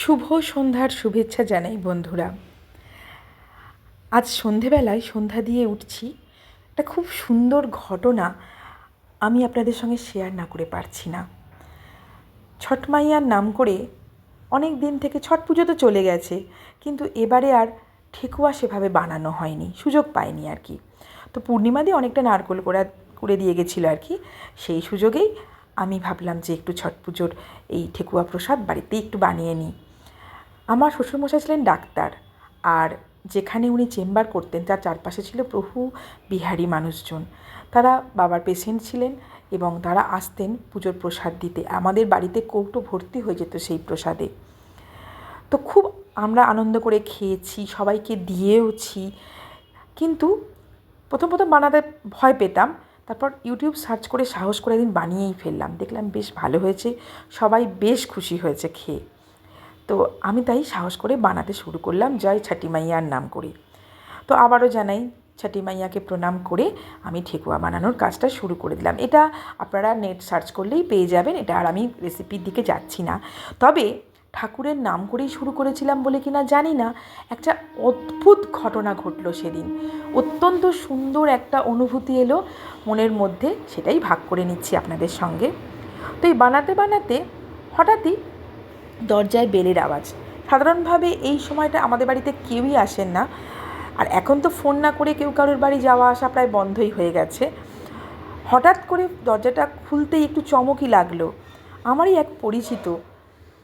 শুভ সন্ধ্যার শুভেচ্ছা জানাই বন্ধুরা। আজ সন্ধেবেলায় সন্ধ্যা দিয়ে উঠছি। একটা খুব সুন্দর ঘটনা আমি আপনাদের সঙ্গে শেয়ার না করে পারছি না। ছট মাইয়ার নাম করে অনেক দিন থেকে ছট পুজো তো চলে গেছে, কিন্তু এবারে আর ঠেকুয়া সেভাবে বানানো হয়নি, সুযোগ পাইনি আর কি। তো পূর্ণিমা দিয়ে অনেকটা নারকোল করা, করে দিয়ে গেছিল আর কি। সেই সুযোগেই আমি ভাবলাম যে একটু ছট পুজোর এই ঠেকুয়া প্রসাদ বাড়িতে একটু বানিয়ে নিই। আমার শ্বশুরমশাই ছিলেন ডাক্তার আর যেখানে উনি চেম্বার করতেন তার চারপাশে ছিল বহু বিহারি মানুষজন। তারা বাবার পেশেন্ট ছিলেন এবং তারা আসতেন পুজোর প্রসাদ দিতে। আমাদের বাড়িতে কৌটো ভর্তি হয়ে যেত সেই প্রসাদে। তো খুব আমরা আনন্দ করে খেয়েছি, সবাইকে দিয়েওছি। কিন্তু প্রথম প্রথম বানাতে ভয় পেতাম, তারপর ইউটিউব সার্চ করে সাহস করে একদিন বানিয়েই ফেললাম। দেখলাম বেশ ভালো হয়েছে, সবাই বেশ খুশি হয়েছে খেয়ে। তো আমি তাই সাহস করে বানাতে শুরু করলাম জয় ছাটি মাইয়ার নাম করে। তো আবারও জানাই, ছাটি মাইয়াকে প্রণাম করে আমি ঠেকুয়া বানানোর কাজটা শুরু করে দিলাম। এটা আপনারা নেট সার্চ করলেই পেয়ে যাবেন, এটা আর আমি রেসিপির দিকে যাচ্ছি না। তবে ঠাকুরের নাম করেই শুরু করেছিলাম বলে কিনা জানি না, একটা অদ্ভুত ঘটনা ঘটলো সেদিন। অত্যন্ত সুন্দর একটা অনুভূতি এলো, মনের মধ্যে সেটাই ভাগ করে নিচ্ছি আপনাদের সঙ্গে। তো এই বানাতে বানাতে হঠাৎই দরজায় বেলের আওয়াজ। সাধারণভাবে এই সময়টা আমাদের বাড়িতে কেউই আসেন না। আর এখন তো ফোন না করে কেউ কারোর বাড়ি যাওয়া আসা প্রায় বন্ধই হয়ে গেছে। হঠাৎ করে দরজাটা খুলতেই একটু চমকই লাগল। আমারই এক পরিচিত,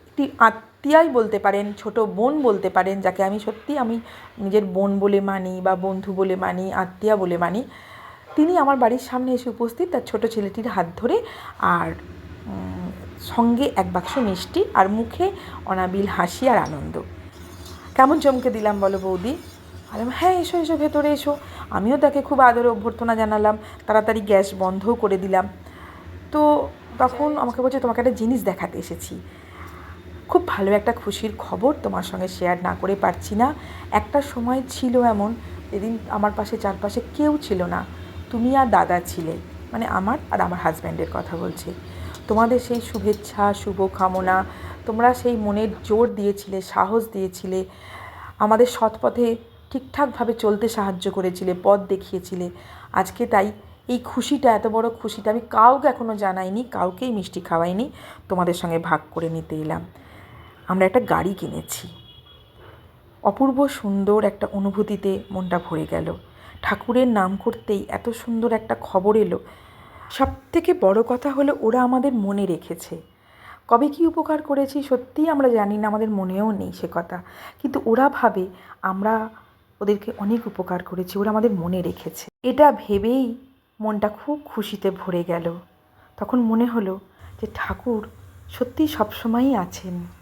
একটি আত্মীয়াই বলতে পারেন, ছোট বোন বলতে পারেন, যাকে আমি সত্যি আমি নিজের বোন বলে মানি বা বন্ধু বলে মানি, আত্মীয়া বলে মানি। তিনি আমার বাড়ির সামনে এসে উপস্থিত, তার ছোট ছেলেটির হাত ধরে আর সঙ্গে এক বাক্স মিষ্টি আর মুখে অনাবিল হাসি আর আনন্দ। কেমন চমকে দিলাম বলো বৌদি? আর হ্যাঁ এসো এসো, ভেতরে এসো। আমিও তাকে খুব আদরে অভ্যর্থনা জানালাম। তাড়াতাড়ি গ্যাস বন্ধও করে দিলাম। তো তখন আমাকে বলছে, তোমাকে একটা জিনিস দেখাতে এসেছি। খুব ভালো একটা খুশির খবর তোমার সঙ্গে শেয়ার না করে পারছি না। একটা সময় ছিল এমন, যেদিন আমার পাশে চারপাশে কেউ ছিল না। তুমি আর দাদা ছিলে। মানে আমার আর আমার হাজব্যান্ডের কথা বলছি। তোমাদের সেই শুভেচ্ছা, শুভকামনা, তোমরা সেই মনের জোর দিয়েছিলে, সাহস দিয়েছিলে, আমাদের সৎপথে ঠিকঠাকভাবে চলতে সাহায্য করেছিলে, পথ দেখিয়েছিলে। আজকে তাই এই খুশিটা, এত বড় খুশিটা আমি কাউকে এখনও জানাইনি, কাউকেই মিষ্টি খাওয়াইনি, তোমাদের সঙ্গে ভাগ করে নিতে এলাম। আমরা একটা গাড়ি কিনেছি। অপূর্ব সুন্দর একটা অনুভূতিতে মনটা ভরে গেল। ঠাকুরের নাম করতেই এত সুন্দর একটা খবর এলো। সব থেকে বড় কথা হলো ওরা আমাদের মনে রেখেছে। কবে কী উপকার করেছি সত্যিই আমরা জানি না, আমাদের মনেও নেই সে কথা। কিন্তু ওরা ভাবে আমরা ওদেরকে অনেক উপকার করেছি, ওরা আমাদের মনে রেখেছে। এটা ভেবেই মনটা খুব খুশিতে ভরে গেল। তখন মনে হলো যে ঠাকুর সত্যিই সবসময়ই আছেন।